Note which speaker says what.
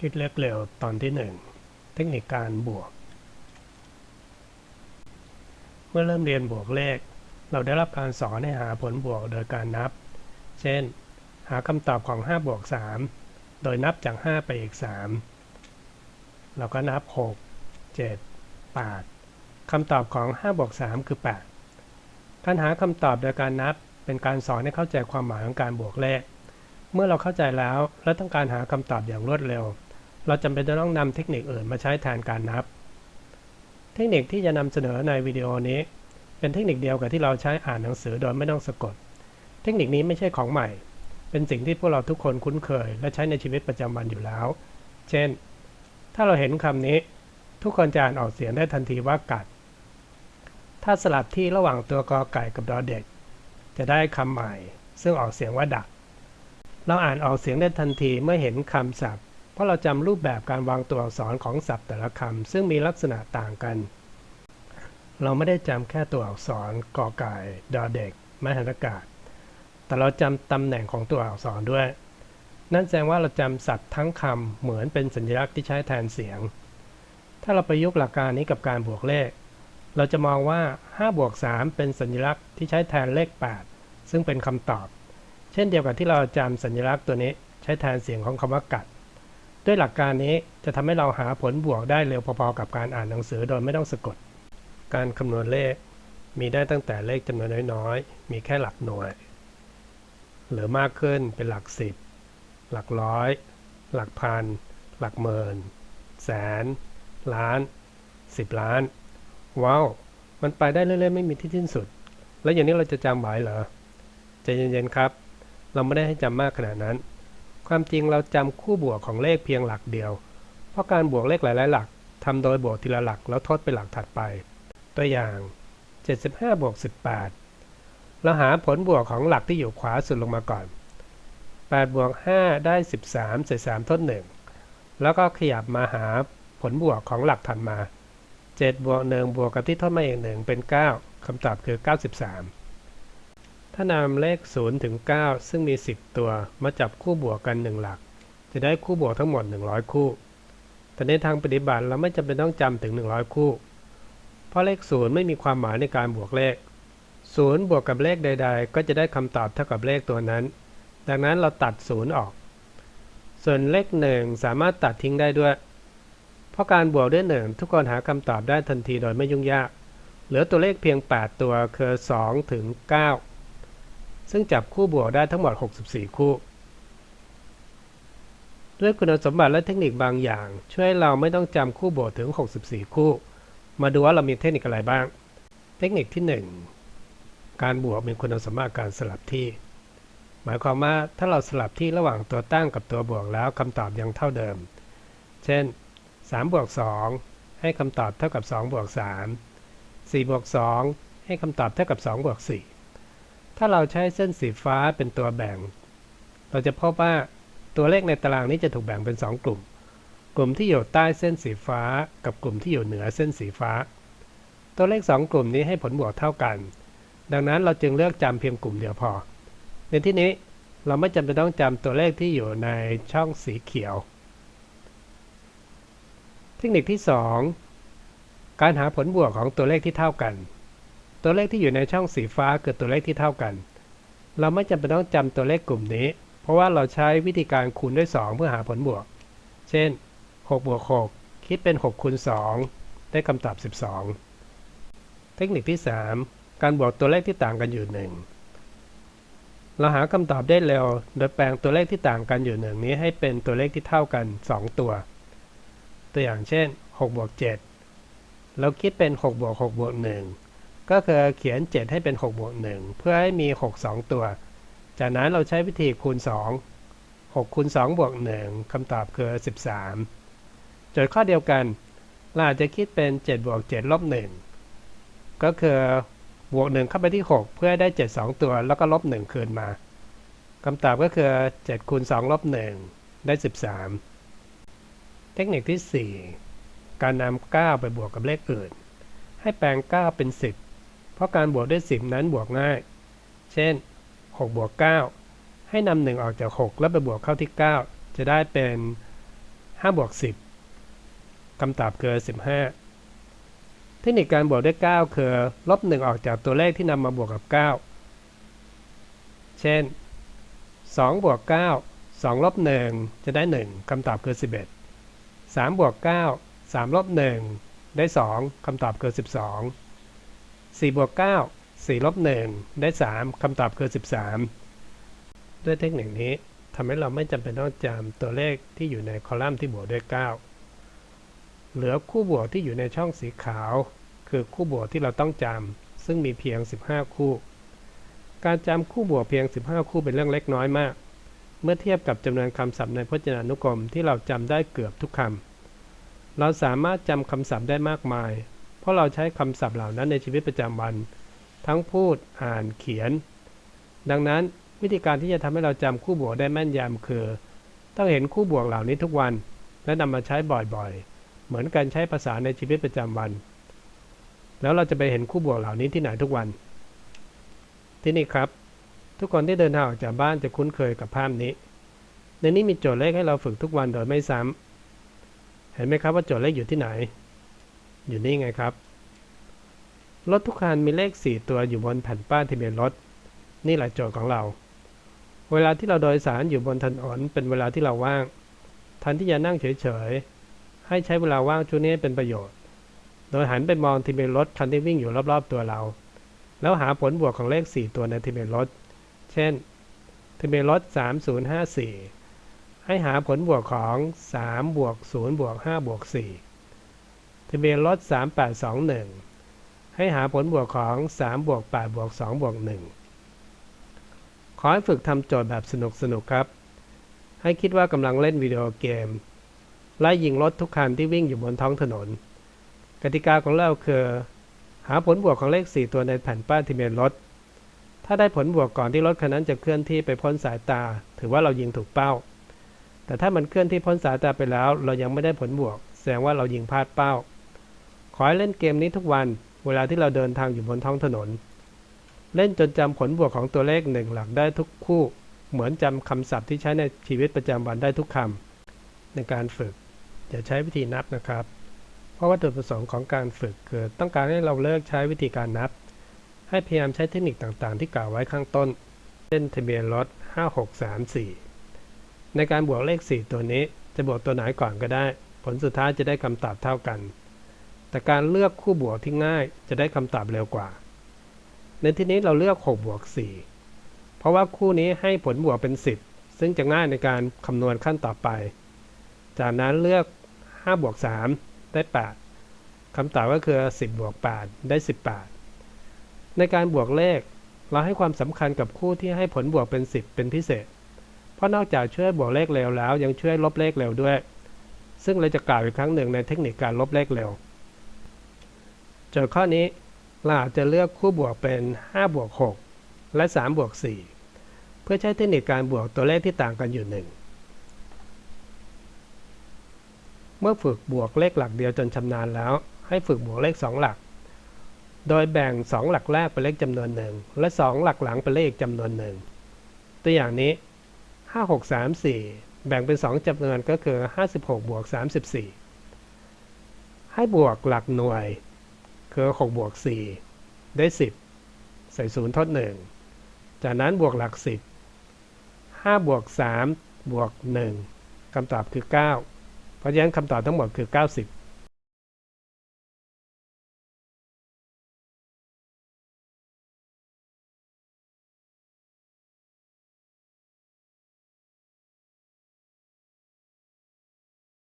Speaker 1: คิดเล็กเร็วตอนที่หนึ่งเทคนิคการบวก เมื่อเริ่มเรียนบวกเลข เราได้รับการสอนให้หาผลบวกโดยการนับ เช่น หาคำตอบของ 5 บวก 3 โดยนับจาก 5 ไปอีก 3 เราก็นับ 6 7 8คำตอบของ 5 บวก 3 คือ 8 การหาคำตอบโดยการนับเป็นการสอนให้เข้าใจความหมายของการบวกเลขเมื่อเราเข้าใจแล้วและต้องการหาคำตอบอย่างรวดเร็ว เราจำเป็นจะต้องนำเทคนิคอื่นมาใช้แทนการนับ เทคนิคที่จะนำเสนอในวิดีโอนี้ เป็นเทคนิคเดียวกับที่เราใช้อ่านหนังสือโดยไม่ต้องสะกด เทคนิคนี้ไม่ใช่ของใหม่ เป็นสิ่งที่พวกเราทุกคนคุ้นเคย และใช้ในชีวิตประจำวันอยู่แล้ว เช่น ถ้าเราเห็นคำนี้ ทุกคนจะอ่านออกเสียงได้ทันทีว่ากัด ถ้าสลับที่ระหว่างตัวกอไก่กับดอเด็ก จะได้คำใหม่ ซึ่งออกเสียงว่าดัก เราอ่านออกเสียงได้ทันทีเมื่อเห็นคำศัพท์ ราะเราจำรูปแบบการวางตัวอักษรของศัพท์แต่ละคำซึ่งมีลักษณะต่างกัน เราไม่ได้จำแค่ตัวอักษรกอไก่ดอเด็กไม้หันอากาศ แต่เราจำตำแหน่งของตัวอักษรด้วย นั่นแสดงว่าเราจำศัพท์ทั้งคำเหมือนเป็นสัญลักษณ์ที่ใช้แทนเสียง ถ้าเราประยุกต์หลักการนี้กับการบวกเลข เราจะมองว่า5บวก3เป็นสัญลักษณ์ที่ใช้แทนเลข 8 ซึ่งเป็นคำตอบ เช่นเดียวกับที่เราจำสัญลักษณ์ตัวนี้ใช้แทนเสียงของคำว่ากัด ด้วยหลักการนี้จะทำให้เราหาผลบวกได้เร็วพอๆกับการอ่านหนังสือโดยไม่ต้องสะกด การคำนวณเลข มีได้ตั้งแต่เลขจำนวนน้อยๆ มีแค่หลักหน่วย หรือมากขึ้นเป็นหลักสิบ หลักร้อย หลักพัน หลักหมื่น แสน ล้าน สิบล้าน ว้าว มันไปได้เรื่อยๆ ไม่มีที่สิ้นสุด แล้วอย่างนี้เราจะจำไหวเหรอ ใจเย็นๆครับ เราไม่ได้ให้จำมากขนาดนั้น ความจริงเราจำคู่บวกของเลขเพียงหลักเดียว เพราะการบวกเลขหลายๆ หลักทำโดยบวกทีละหลักแล้วทดไปหลักถัดไป ตัวอย่าง 75บวก18 เราหาผลบวกของหลักที่อยู่ขวาสุดลงมาก่อน 8 บวก 5 ได้ 13เศษ3ทด 1 แล้วก็ขยับมาหาผลบวกของหลักถัดมา 7 บวก 1 บวกกับที่ทดมาอีก1เป็น 9คำตอบคือ 93 ถ้านำเลข0ถึง9ซึ่งมี 10 ตัวมาจับคู่บวกกัน 1 หลัก จะได้คู่บวกทั้งหมด 100 คู่ แต่ในทางปฏิบัติเราไม่จำเป็นต้องจำถึง 100 คู่ เพราะเลข0ไม่มีความหมายในการบวกเลข0บวกกับเลขใด ๆ ก็จะได้คำตอบเท่ากับเลขตัวนั้น ดังนั้นเราตัด 0 ออก ส่วนเลข 1 สามารถตัดทิ้งได้ด้วย เพราะการบวกด้วย 1 ทุกคนหาคำตอบได้ทันทีโดยไม่ยุ่งยาก เหลือตัวเลขเพียง 8 ตัวคือ2ถึง9 ซึ่งจับคู่บวกได้ทั้งหมด 64 คู่ ด้วยคุณสมบัติและเทคนิคบางอย่าง ช่วยเราไม่ต้องจำคู่บวกถึง 64 คู่ มาดูว่าเรามีเทคนิคอะไรบ้าง เทคนิคที่ 1 การบวกมีคุณสมบัติการสลับที่ หมายความว่าถ้าเราสลับที่ระหว่างตัวตั้งกับตัวบวกแล้วคำตอบยังเท่าเดิม เช่น3บวก2ให้คำตอบเท่ากับ2บวก3 4บวก2ให้คำตอบเท่ากับ2บวก4 ถ้าเราใช้เส้นสีฟ้าเป็นตัวแบ่ง เราจะพบว่าตัวเลขในตารางนี้จะถูกแบ่งเป็น 2 กลุ่ม กลุ่มที่อยู่ใต้เส้นสีฟ้า กับกลุ่มที่อยู่เหนือเส้นสีฟ้า ตัวเลข 2 กลุ่มนี้ให้ผลบวกเท่ากัน ดังนั้นเราจึงเลือกจำเพียงกลุ่มเดียวพอ ในที่นี้เราไม่จำเป็นต้องจำตัวเลขที่อยู่ในช่องสีเขียว เทคนิคที่ 2 การหาผลบวกของตัวเลขที่เท่ากัน ตัวเลขที่อยู่ในช่องสีฟ้าคือตัวเลขที่เท่ากัน เราไม่จำเป็นต้องจำตัวเลขกลุ่มนี้ เพราะว่าเราใช้วิธีการคูณด้วย 2 เพื่อหาผลบวก เช่น6บวก6คิดเป็น6คูณ2ได้คำตอบ 12 เทคนิคที่ 3 การบวกตัวเลขที่ต่างกันอยู่ 1 เราหาคำตอบได้เร็ว โดยแปลงตัวเลขที่ต่างกันอยู่หนึ่งนี้ให้เป็นตัวเลขที่เท่ากัน 2 ตัว ตัวอย่างเช่น6บวก7เราคิดเป็น6บวก6บวก1 ก็คือเขียน 7 ให้เป็น6บวก1เพื่อให้มี 6 2 ตัว จากนั้นเราใช้วิธีคูณ 2 6คูณ2บวก1คำตอบคือ 13 โจทย์ข้อเดียวกัน เราอาจจะคิดเป็น7บวก7ลบ1ก็คือบวก 1 เข้าไปที่ 6 เพื่อให้ได้ 7 2 ตัว แล้วก็ลบ 1 คืนมาคำตอบก็คือ7คูณ2ลบ1ได้ 13 เทคนิคที่ 4 การนำ9ไปบวกกับเลขอื่น ให้แปลง 9 เป็น 10 เพราะการบวกด้วย 10 นั้นบวกง่าย เช่น 6 บวก 9 ให้นำ1ออกจาก 6 แล้วไปบวกเข้าที่ 9 จะได้เป็น 5 บวก 10คำตอบคือ 15 เทคนิคการบวกด้วย 9 คือ ลบ 1 ออกจากตัวเลขที่นำมาบวกกับ 9 เช่น 2 บวก 9 2ลบ1จะได้ 1 คำตอบคือ 11 3 บวก 9 3ลบ1ได้ 2 คำตอบคือ 12 4บวก9 4ลบ1ได้ 3 คำตอบคือ 13 ด้วยเทคนิคนี้ทำให้เราไม่จำเป็นต้องจำตัวเลขที่อยู่ในคอลัมน์ที่บวกด้วย 9 เหลือคู่บวกที่อยู่ในช่องสีขาว คือคู่บวกที่เราต้องจำซึ่งมีเพียง 15 คู่ การจำคู่บวกเพียง 15 คู่เป็นเรื่องเล็กน้อยมาก เมื่อเทียบกับจำนวนคำศัพท์ในพจนานุกรมที่เราจำได้เกือบทุกคำเราสามารถจำคำศัพท์ได้มากมาย เพราะเราใช้คำศัพท์เหล่านั้นในชีวิตประจำวัน ทั้งพูดอ่านเขียน ดังนั้นวิธีการที่จะทำให้เราจำคู่บวกได้แม่นยำคือ ต้องเห็นคู่บวกเหล่านี้ทุกวัน และนำมาใช้บ่อยๆ เหมือนการใช้ภาษาในชีวิตประจำวัน แล้วเราจะไปเห็นคู่บวกเหล่านี้ที่ไหนทุกวัน ที่นี่ครับ ทุกคนที่เดินทางออกจากบ้านจะคุ้นเคยกับภาพนี้ ในนี้มีโจทย์เลขให้เราฝึกทุกวันโดยไม่ซ้ำเห็นไหมครับว่าโจทย์เลขอยู่ที่ไหน อยู่นี่ไงครับ รถทุกคันมีเลข 4 ตัวอยู่บนแผ่นป้ายทะเบียนรถ นี่แหละโจทย์ของเรา เวลาที่เราโดยสารอยู่บนถนนเป็นเวลาที่เราว่างทันที่จะนั่งเฉยๆ ให้ใช้เวลาว่างช่วงนี้เป็นประโยชน์ โดยหันไปมองทะเบียนรถคันที่วิ่งอยู่รอบๆตัวเรา แล้วหาผลบวกของเลข 4 ตัวในทะเบียนรถ เช่น ทะเบียนรถ 3054 ให้หาผลบวกของ 3 บวก 0 บวก 5 บวก 4 ทะเบียนรถ 3821 ให้หาผลบวกของ 3 บวก 8 บวก 2 บวก 1 ขอให้ฝึกทำโจทย์แบบสนุกๆครับ ให้คิดว่ากำลังเล่นวิดีโอเกม ไล่ยิงรถทุกคันที่วิ่งอยู่บนท้องถนน กติกาของเราคือ หาผลบวกของเลข 4 ตัวในแผ่นป้ายทะเบียนรถ ถ้าได้ผลบวกก่อนที่รถคันนั้นจะเคลื่อนที่ไปพ้นสายตา ถือว่าเรายิงถูกเป้า แต่ถ้ามันเคลื่อนที่พ้นสายตาไปแล้ว เรายังไม่ได้ผลบวกแสดงว่าเรายิงพลาดเป้า ขอให้เล่นเกมนี้ทุกวัน เวลาที่เราเดินทางอยู่บนท้องถนน เล่นจนจำผลบวกของตัวเลขหนึ่งหลักได้ทุกคู่ เหมือนจำคำศัพท์ที่ใช้ในชีวิตประจำวันได้ทุกคำในการฝึกอย่าใช้วิธีนับนะครับ เพราะว่าจุดประสงค์ของการฝึกคือต้องการให้เราเลิกใช้วิธีการนับ ให้พยายามใช้เทคนิคต่างๆ ที่กล่าวไว้ข้างต้น เช่นทะเบียนรถ 5634 ในการบวกเลข 4 ตัวนี้จะบวกตัวไหนก่อนก็ได้ ผลสุดท้ายจะได้คำตอบเท่ากัน แต่การเลือกคู่บวกที่ง่ายจะได้คำตอบเร็วกว่า ในที่นี้เราเลือก6บวก4เพราะว่าคู่นี้ให้ผลบวกเป็น 10 ซึ่งจะง่ายในการคำนวณขั้นต่อไป จากนั้นเลือก5บวก3ได้ 8คำตอบก็คือ 10บวก8ได้ 18 ในการบวกเลข เราให้ความสำคัญกับคู่ที่ให้ผลบวกเป็น 10 เป็นพิเศษ เพราะนอกจากช่วยบวกเลขเร็วแล้วยังช่วยลบเลขเร็วด้วย ซึ่งเราจะกล่าวอีกครั้งหนึ่งในเทคนิคการลบเลขเร็ว จทย์ข้อนี้เราอาจจะเลือกคู่บวกเป็น 5 บวก 6 และ 3 บวก 4 เพื่อใช้เทคนิคการบวกตัวเลขที่ต่างกันอยู่หนึ่งเมื่อฝึกบวกเลขหลักเดียวจนชำนาญแล้ว ให้ฝึกบวกเลข 2 หลัก โดยแบ่ง 2 หลักแรกเป็นเลขจำนวนหนึ่งและ 2 หลักหลังเป็นเลขอีกจำนวนหนึ่งตัวอย่างนี้ 5 6 3 4 แบ่งเป็น 2จำนวนก็คือ 56 บวก 34 ให้บวกหลักหน่วย คือ6บวก 4 ได้ 10 ใส่ศูนย์ทด 1 จากนั้นบวกหลัก 10 5 บวก 3 บวก 1คำตอบคือ 9 เพราะฉะนั้นคำตอบทั้งหมดคือ 90